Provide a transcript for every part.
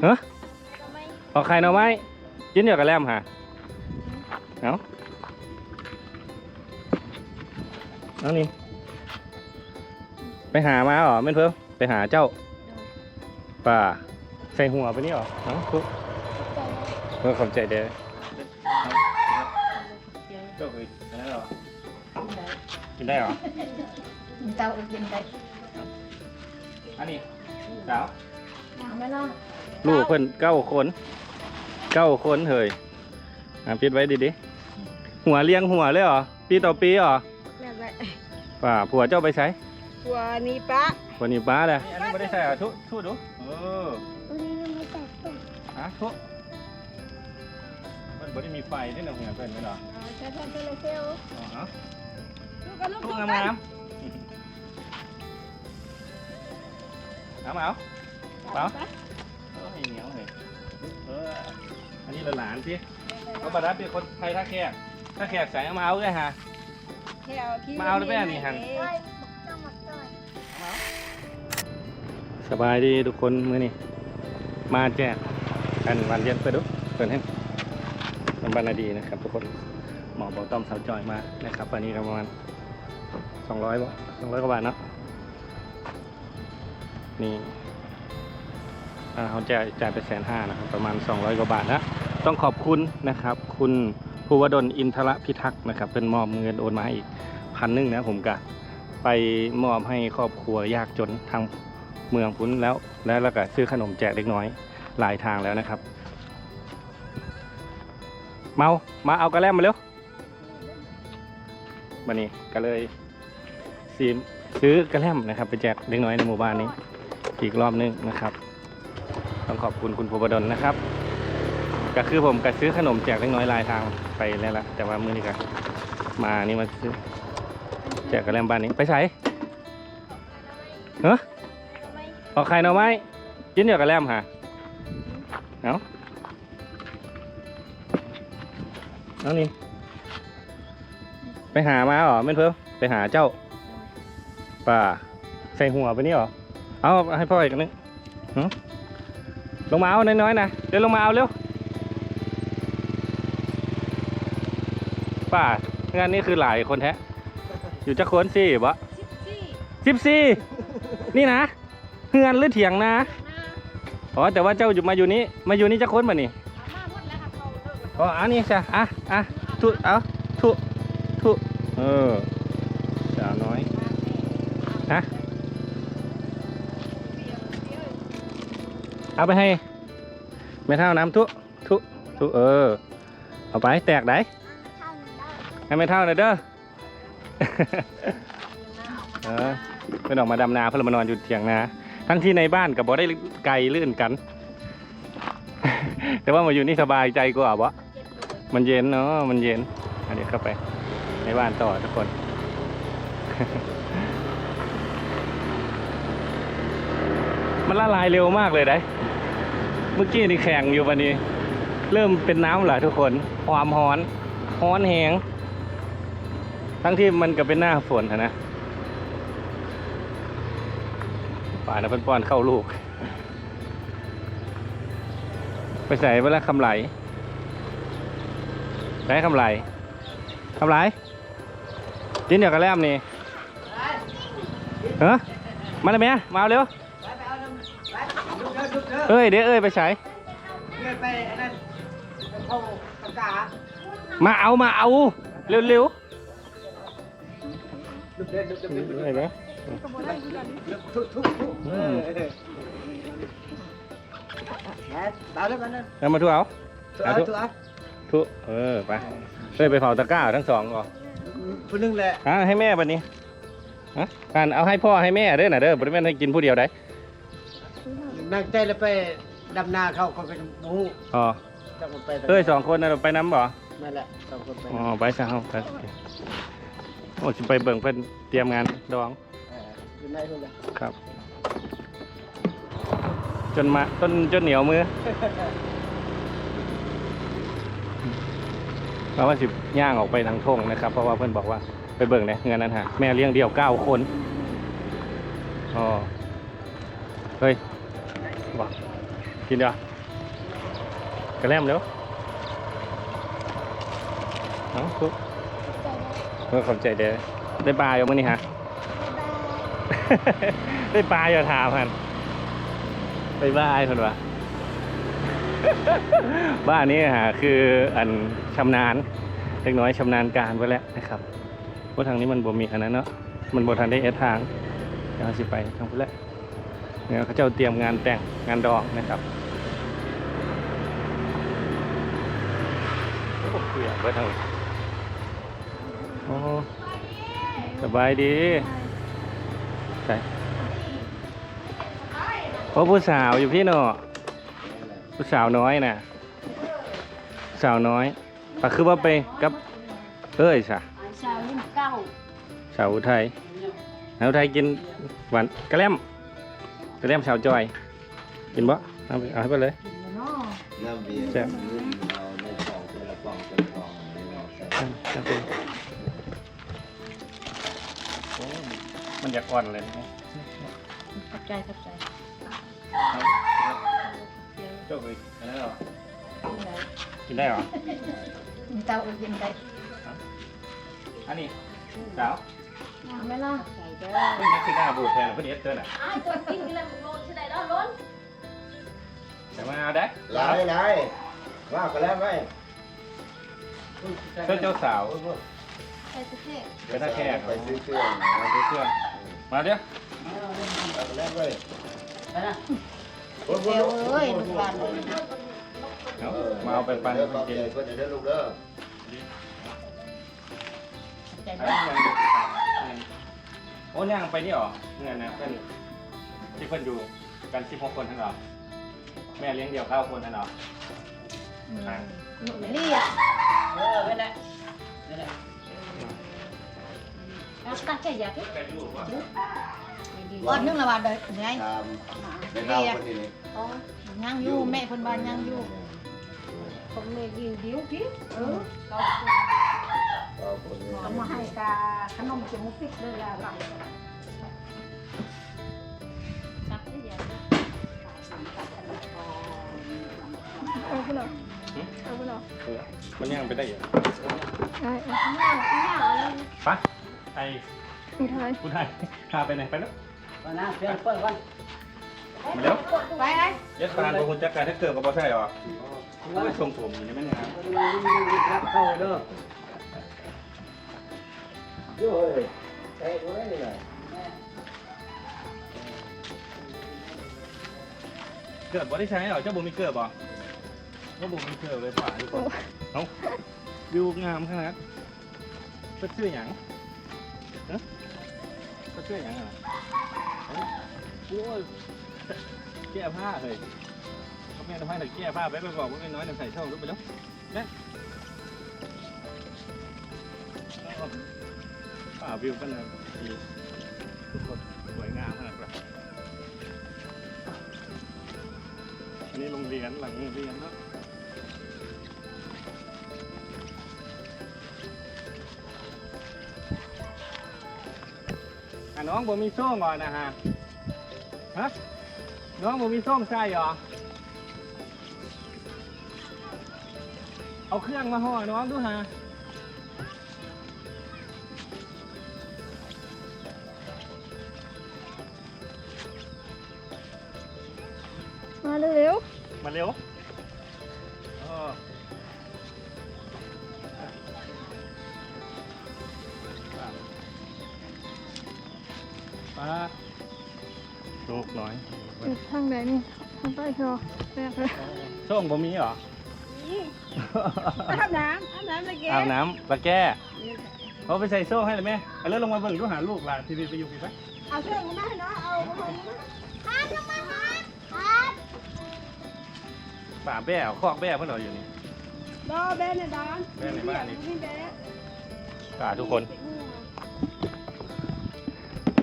เฮ้เอาไข่หน่อไม้กินเดี๋ยวกับแลมฮะเอาเอานี่ไปหามาเหรอแม่นเพิ่มไปหาเจ้าป่าใส่หัวไปนี่เหรอเอ้าทุกเพื่อขอบใจเด้อเจ้าเคยกินได้เหรอกินได้เหรอเตากินได้อันนี้สาวเอาไม่น้อง ลูกเพิ่นเก้าคนเก้าคนเฮ้ยอะปิดไว้ดีๆหัวเลี้ยงหัวเลยเหรอปีต่อปีเหรอแม่ไปป่าผัวเจ้าไปใช้หัวนี้ปะวันนี้ป้าเลยอันนี้ไม่ได้ใส่อะทุทุดูเออวันนี้ไม่แตกตุ่มฮะทุมันไม่ได้มีไฟด้วยนะหัวเพิ่นไหมเหรอใช้ทำเป็นเซลอ๋อฮะลูกกันลูกทุทุกงามกันงามเอามา เอาเอาเออให้เหนียวเลยเอออันนี้หลานๆสิเขาบารับเป็นคนไทยท่าแขกท่าแขกใส่เอามาเอาเลยฮะ มาเอาได้ไหมอันนี้หั่นสบายดีทุกคนมื้อนี้มาแจกกันวันเย็นไปดูเปิดให้มันบรรณาดีนะครับทุกคนหมอบอกต้อมสาวจอยมานะครับวันนี้ก็ประมาณสองร้อยบาทสองร้อยกว่าบาทเนาะนี่อ่า เขาจ่ายจ่ายไปแสนห้านะครับประมาณ 200 กว่าบาทนะต้องขอบคุณนะครับ คุณภูวดลอินทรพิทักษ์นะครับ เป็นมอบเงินโอนมาให้อีกพันหนึ่งนะผมกะไปมอบให้ครอบครัวยากจนทางเมืองพุ้นแล้ว แล้วแล้วก็ซื้อขนมแจกเล็กน้อยหลายทางแล้วนะครับ เมามาเอากระแลมมาเร็ววันนี้ก็เลยซีมซื้อกระแลมนะครับ ไปแจกเล็กน้อยในหมู่บ้านนี้อีกรอบนึงนะครับ ต้องขอบคุณคุณภูบดลนะครับ ก็คือผมก็ซื้อขนมแจกเล็กน้อยหลายทางไปแล้วละแต่ว่ามื้อนี้ก็มานี่มาซื้อแจกกระแลมบ้านนี้ไปใส่เฮ้อเอาไข่หน่อไม้กินเดี๋ยวกับแลมฮะเอาเอานี่ไปหามาเหรอแม่นเพิ่มไปหาเจ้าป่าใส่หัวไปนี่เหรอเอาให้พ่ออีกอันนึงหึ ลงมาเอาน้อยๆนะเดี๋ยวลงมาเอาเร็วป่างานนี้คือหลายคนแท้อยู่จะคนสี่บะสิบสี่สิบสี่นี่นะเฮือนหรือเถียงนะนะอ๋อแต่ว่าเจ้าอยู่มาอยู่นี้มาอยู่นี่จะค้นมานี่มาหมดแล้วค่ะเขาเลิกอ๋ออันนี้ใช่อะอะทุเอาทุทุเออสาวน้อยฮะ เอาไปให้ไม่เท่าน้ำทุทุทุเออ เอาไปแตกได้ให้ไม่เท่าหน่อยเด้อเออเป็นออกมาดำนาเพื่อมานอนอยู่เถียงนาทั้งที่ในบ้านกับบ่ได้ไกลลื่นกัน แต่ว่ามาอยู่นี่สบายใจกว่าบ่มันเย็นเนาะมันเย็นอันนี้เข้าไปในบ้านต่อทุกคน มันละลายเร็วมากเลยได้เมื่อกี้นี่แข็งอยู่วันนี้ เริ่มเป็นน้ำหละทุกคนความร้อนร้อนแหงทั้งที่มันก็เป็นหน้าฝนนะป่านะเพิ่นป้อนเข้าลูก ไปใส่เวลาคำไหลใส่คำไหลคำไหลกินเดี๋ยวกระแลมนี่เฮ้มาเลยแม่มาเร็ว เอ้ยเดี๋ยวเอ้ยไปใส่เงินไปอันนั้นเข้าปากกามาเอามาเอาเร็วเร็วลุกเล่นลุกเล่นลุกๆเล่นเห็นไหมลุกทุกทุกทุกเออแหมตามแล้วมันนั่นแล้วมาทุเอาตัวเอาตัวเอาทุเออไปเอ้ยไปเผาตะกร้าทั้งสองก่อนผู้นึงแหละอะให้แม่บัดนี้ฮะการเอาให้พ่อให้แม่เด้อน่ะเด้อบริเวณให้กินผู้เดียวได้ นั่งใจแล้วไปดำนาเขาเขาก็จะมูอ๋อต้องไปเอ้ยสองคนน่ะไปน้ำบ่นั่นแหละสองคนไปอ๋อไปซะเอาไปโอ้จะไปเบิ่งเพิ่นเตรียมงานดองเอออยู่ในคนละครับ จนมาต้นจนเหนียวมือเราว่าสิย่างออกไปทางทงนะครับ เพราะว่าเพื่อนบอกว่าไปเบิ่งในเงินนั้นฮะแม่เลี้ยงเดี่ยวเก้าคนอ๋อ กกินกินเดี๋ยวกระแลมเร็วน้องปุ๊บเมื่อขอบใจเด้อได้ปลาอยู่มื้อนี้ฮะ ได้ปลาอย่าถามกันไปบ้ายคนวะบ้านนี้ฮะคืออันชำนาญเล็กน้อยชำนาญการไปแล้วนะครับเพราะทางนี้มันบ่มีอันนั้นเนาะมันบ่ทันได้เอสทางเดี๋ยวเราสิไปทางพุ่นแหละเนี่ยเขาเจ้าเตรียมงานแต่งงานดองนะครับโอ้เปียก ไปทางนี้โอ้สบายดีใช่โอ้ผู้สาวอยู่พี่เนาะผู้สาวน้อยน่ะ สาวน้อยปะคือว่าไปกับเอ้ยสะชาวรุ่นเก้าสาวอุทัยสาวอุทัยกินหวานกระแลมกระแลมสาวจอย กินบ่เอาไปเอาให้ไปเลยเนาะน้ำเบียร์ ใส่เอาเอาไปโอ้มันอยากอ่อนเลยนะขอบใจขอบใจเจ้าไปอันนั้นเหรอกินได้เหรอเต้ากินได้อันนี้สาวไม่ล่ะใส่เด้อเพิ่งจะขึ้นหน้าบูดแทนเพิ่งเอสเตอร์น่ะอ้ายตัวกินกันเลยโลนใช่ไหมล่ะล้นแต่มาเอาได้หลายหลายว่ากันแล้วไหม เจ้าเจ้าสาวใส่ตะเกียบเป็นตาแขกไปซื้อเครื่องมาดูเครื่องมาเดี๋ยวว่ากันแล้วไหมไปนะเดี๋ยวเอ้ยลูกหลานเลยเอามาเอาไปปั่นเดี๋ยวขอบกินใจเพื่อนเดี๋ยวลูกเด้อใจอันมากนี้ยังโอ้ย่างไปนี่หรอเงินนะเพื่อนที่เพื่อนอยู่กันสิบหกคนทั้งเราแม่เลี้ยงเดี่ยวเก้าคนทั้งเราหนุ่มนี่อะเออ บาทเด้อไงตามในข้าวคนนี้นี่อ๋อย่างอยู่แม่คนบ้านย่างอยู่ผมเลยดิวดิวดิวเออเราข้าวคนนี้เอามาให้กาขนมจมูกปิดเลยละเราตักใจอยากกินเอาคุณเหรอเอาคุณเหรอเออมันย่างไปได้อยู่ได้เอาปะ ไอ้อุทัยผู้ไทยพาไปไหนไปแล้วมานะเพื่อนเปิดวันมาแล้วไปไอ้เย็ดปานของคุณจักรการถ้าเกิดกับบ่ใช่หรอโอ้ยทรงผมอยู่นี่แม่เนี่ยรับเข้าเด้อเด้อเฮ้ยใส่ไว้นี่แหละเกิดบ่ได้ใช้หรอเจ้าบุมีเกิดบ่เจ้าบุมีเกิดเลยป่าทุกคนเอ้าวิวงามขนาดเป็นชื่อหยัง ฮะเป็นชื่อหยังอะเอ้าโอ้ยแก้ผ้าเลยเขาแม่ทำให้หน่อยแก้ผ้าไปไปบอกว่าไม่น้อยหน่อยใส่ช่องรู้ไปแล้วนะเอาป่าวิวกันนะดีทุกคนสวยงามขนาดนั้นอันนี้โรงเรียนหลังโรงเรียนเนาะ น้องบ่มีส้มก่อนนะฮะฮะน้องบ่มีส้มใช่เหรอเอาเครื่องมาห่อน้องดูฮะมาเร็วมาเร็ว นนี่ทางใต้คอแรกเลยส้มบ่มีเหรออาบน้ำอาบน้ำเลยแกอาบน้ำปลาแก้เขาไปใส่โซ่ให้เลยไหมเอาเลื่อนลงมาเบิ่งดูหาลูกหลานทีวีไปอยู่ปีไปเอาเครื่องมาให้เนาะเอาขนมป่าแบ้เอาคอกแบ้เพื่อนเราอยู่นี่ดอเบนเนี่ยดอนแบ้ในบ้านนี่พี่เบนป่าทุกคน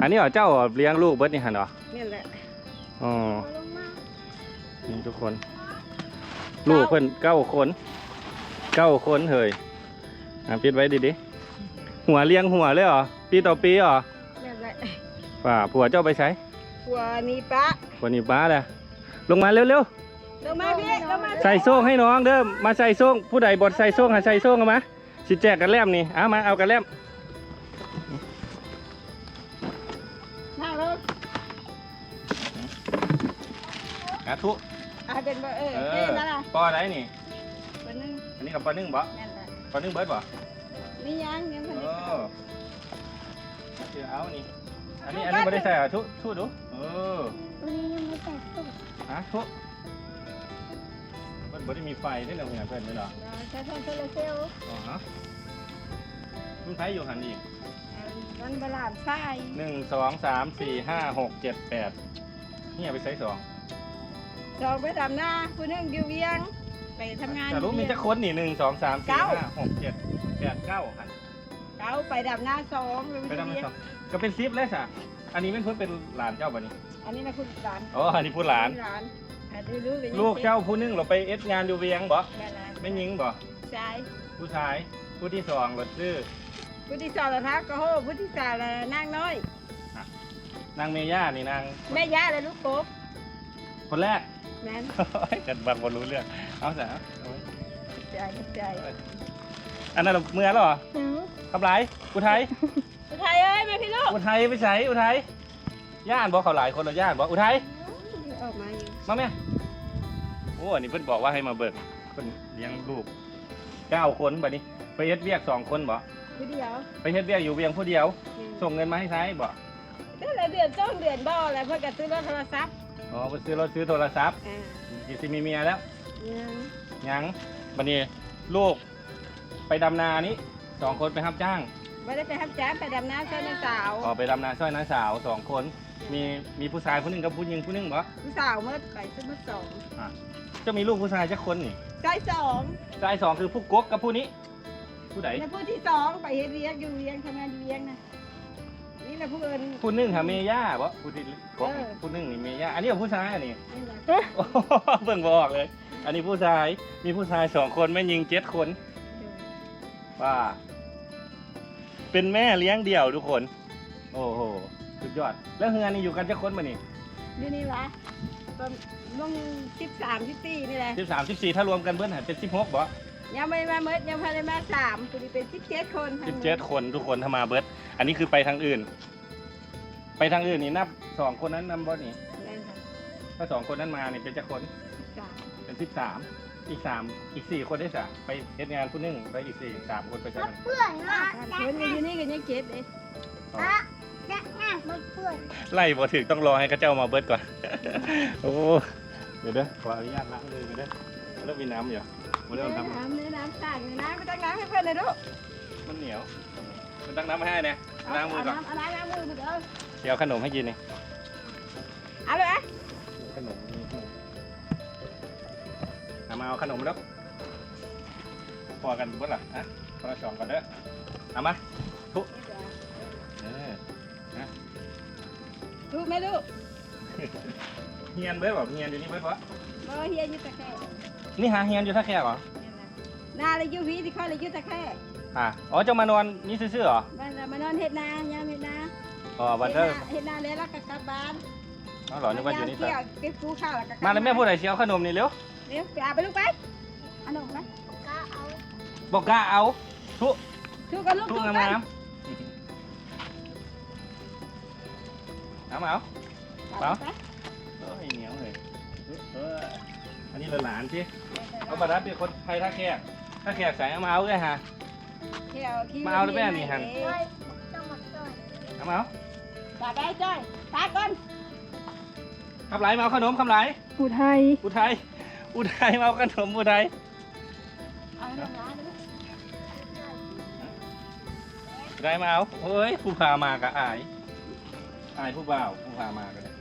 อันนี้เหรอเจ้าเลี้ยงลูกเบิร์ดนี่หันเหรอนี่แหละอ๋อ นี่ทุกคน ลูกเพิ่นเก้าคนเก้าคนเฮ้ยอะปิดไว้ดิๆหัวเลี้ยงหัวเลยเหรอปีต่อปีเหรอนี่แหละป่าผัวเจ้าไปใช้หัวนี้ปะวันนี้ป้าเลยลงมาเร็วเดี๋ยวมาพี่เดี๋ยวมาใส่โซ่งให้น้องเด้อมาใส่โซ่งผู้ใดบดใส่โซ่งหาใส่โซ่งเอามาสิแจกกันแลมนี่เอามาเอากันแลมนั่งลงอาทุ อะเป็นบ่เออเอเอ้ยอนั่นล่ะปออะไรนี่คนนึงอันนี้กับปอนึ่งบ่นั่นแหละปอนึ่งเบิร์ดบ่นี่ยังยังคนเอนี้อเดี๋ยวเอานี่อันนี้อันนี้ไม่ได้ใส่เหรอะทุทุดูเออวันนี้ยังไม่แต่งตัวฮะทุมันบ่ได้มีไฟด้วยนะเพื่อนเพื่อนด้วยเหรอเราใช้โทนโซลาร์เซลล์อ๋อฮะมันใช้อยู่หันอีกมันบาลานซ์ไส้หนึ่งสองสามสี่ห้าหกเจ็ดแปดนี่เอาไปใช้สอง สองไปดำหน้าผู้หนึงอยู่เวียง ไปทำงานแต่รู้มีจะค้นนี่หนึ่งสองสามสี่ห้าหกเจ็ดแปดเก้าหันเขาไปดำหน้าสองไปไปเวียทำมันงสองก็เป็นซิปเลยสะอันนี้เป็นเพิ่นเป็นหลานเจ้าบ่นี้อันนี้นะคุณหลานอ๋ออันนี้พูดหลาน หลานอะดูรู้ไปลูกเจ้าผู้หนึงเราไปเอสงานอยู่เวียงบ่แม่หลานไม่ยิงบ่ใช่ผู้ชายผู้ที่สองรถซื้อผู้ที่สองละทักก็โหผู้ที่สามละนางน้อย นางเมย่านี่นางแม่ย่าและลูกกบคนแรก แม่นกันบางคนรู้เรื่อง เอาสะเอาไว้ใจใจอันนั้นเราเมื่อแล้วเหรอหือทำไรอุทัยอุทัยเอ้ยมาพี่ลูกอุทัยไปใส่อุทัยย่านบอกเขาหลายคนเราย่านบอกอุทัยออกมาอยู่มาแม่โอ้อันนี้เพิ่นบอกว่าให้มาเบิกเพิ่นเลี้ยงลูกเก้าคนบัดนี้ไปเฮ็ดเวียกสองคนบ่ผู้เดียวไปเฮ็ดเวียกอยู่เวียงผู้เดียว ส่งเงินมาให้ใช้บ่เดือนละเดือนจ้องเดือนบ่อะไรเพื่อกระตุ้นรถโทรศัพท์ อ๋อไปซื้อรถซื้อโทรศัพท์อ่ากี่สิมีเมียแล้ว ยังยังบัดนี้ลูกไปดำนานี้สองคนไปรับจ้างไม่ได้ไปทำจ้างไปดำน้ำเจ้าน้าสาวออกไปดำนาช่วยน้าสาวสองคน มีมีผู้ชายผู้หนึงกับผู้หญิงผู้หนึงบ่ผู้สาวเมื่อไปซื้อมาสองจะมีลูกผู้ชายจักคนนี่ใจสองชายสองคือผู้กกกับผู้นี้ ผู้ใด ในผู้ที่สองไปเฮ็ดเวียงอยู่เวียงทำงานอยู่เวียงนะ นี่แหละผู้เอิญผู้หนึงหาเมย่าบ่ผู้ที่กกเออผู้หนึงนี่เมย่าอันนี้กับผู้ชายอันนี้นี่แหละโอ้โหเบิ่งบออกเลย อันนี้ผู้ชายมีผู้ชายสองคนแม่ยิงเจ็ดคนว่าเป็นแม่เลี้ยงเดี่ยวทุกคน โอ้โหสุดยอด แล้วเฮือนนี่อยู่กันเจ้าคนมานี่นี่นี่วะตอนลงสิบสามสิบสี่นี่แหละสิบสามสิบสี่ถ้ารวมกันเบิ้ลหันเป็นสิบหกบ่ ยังไม่มาเมื่อยังพาได้มาสามคุณเป็นสิบเจ็ดคนสิบเจ็ดคนทุกคนถ้ามาเบิร์ดอันนี้คือไปทางอื่น ไปทางอื่นนี่นับสองคนนั้นนำบ่นี่ แม่นค่ะถ้าสองคนนั้นมานี่เป็นเจ้าคนสามเป็นสิบสามอีกสามอีกสี่คนได้สะไปเฮ็ดงานผู้หนึงไปอีกสี่สามคนไปใช่ไหมเพื่อนอะสามคนกันอยู่นี่กันยังเจ็ดเองอะแจ๊ะน่ะมันเพื่อนไล่บ่ถึงต้องรอให้เข้าเจ้ามาเบิดก่อน โอ้เดี๋ยวเด้อขออนุญาตล้างมือกันเด้อแล้วมีน้ำอยู่ มาเริ่มทำน้ำเนื้อน้ำต่างเนื้อน้ำไปตั้งน้ำให้เพื่อนเลยลูกมันเหนียวมันตั้งน้ำมาให้เนี่ยล้างมือก่อนเอาน้ำล้างมือมาเด้อเดี๋ยวเอาขนมให้กินนี่เอาเลยอะขนมนี่เอามาเอาขนมแล้วพอกันเบิดล่ะฮะคนละสองก่อนเด้อเอามาทุเออลูกไหมลูกเฮียนเบิดบ่เฮียนอยู่นี่เบิดบ่บ่เฮียอยุตะแค่ นี่หาเฮียนอยู่ท่าแค่เหรอนาเลยอยูพีที่เขาเลยอยุตะแค่อะอ๋อเจ้ามานอนนี่ซื่อๆเหรอมันมานอนเฮ็ดนายามเฮ็ดนาอ๋อวันเด้อเฮ็ดนาแล้วแล้วก็กลับบ้านอ๋อเหรอนึกว่าอยู่นี่เที่ซะยวเก็บกูข้าวแล้วก็กบมาแล้วแม่พูดอะไรเชียวขนมนี่เร็วเร็วไปเอาไปลูกไปเอาหนมไปก็เอาบอกกล้าเอาทุทุกกันลูกทุทุกงามกันน้ำเอามาเอา เอา เอ้ยเหนียวเลยเออ อันนี้หลานๆสิเอามารับเป็นคนไทยท่าแขกท่าแขกใส่เอามาเอาเลยฮะเที่ยวขี่เฮ้ยต้องมาต้นเอามาเอาตาได้จ้อยตาก่อนคำไหลมาเอาขนมคำไหลผู้ไทยอุทัยอุทัยมาเอาขนมอุทัยเอาหนมนะลูกอุทัยมาเอาเฮ้ยผู้พามากะอาย อายผู้บ่าวผู้พามากันเลย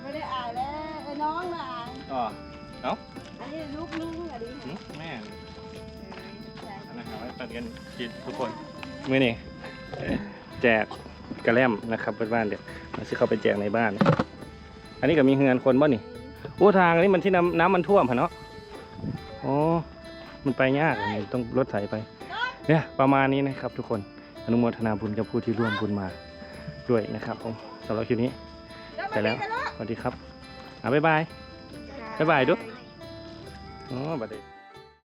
ไม่ได้อายแล้วไอ้น้องน่ะอายอ๋อ อันนี้ลูกลุงอันนี้หึแม่ใช่นะครับไว้ตัดกันกินทุกคนมื่อนี้แจกกระแลมนะครับเพื่อนบ้านเดี๋ยวเราจะเข้าไปแจกในบ้าน อันนี้ก็มีเฮือนคนบ่นี่โอ้ทางนี้มันที่น้ำน้ำมันท่วมเหรอเนาะอ๋อมันไปยากนี่ต้องรถไถไป เนี่ยประมาณนี้นะครับ ทุกคนอนุโมทนาบุญกับผู้ที่ร่วมบุญมาด้วยนะครับผมสำหรับคลิปนี้ไปแล้วสวัสดีครับอะบ๊ายบาย ค่ะบ๊ายบายดูอ๋อบัดนี้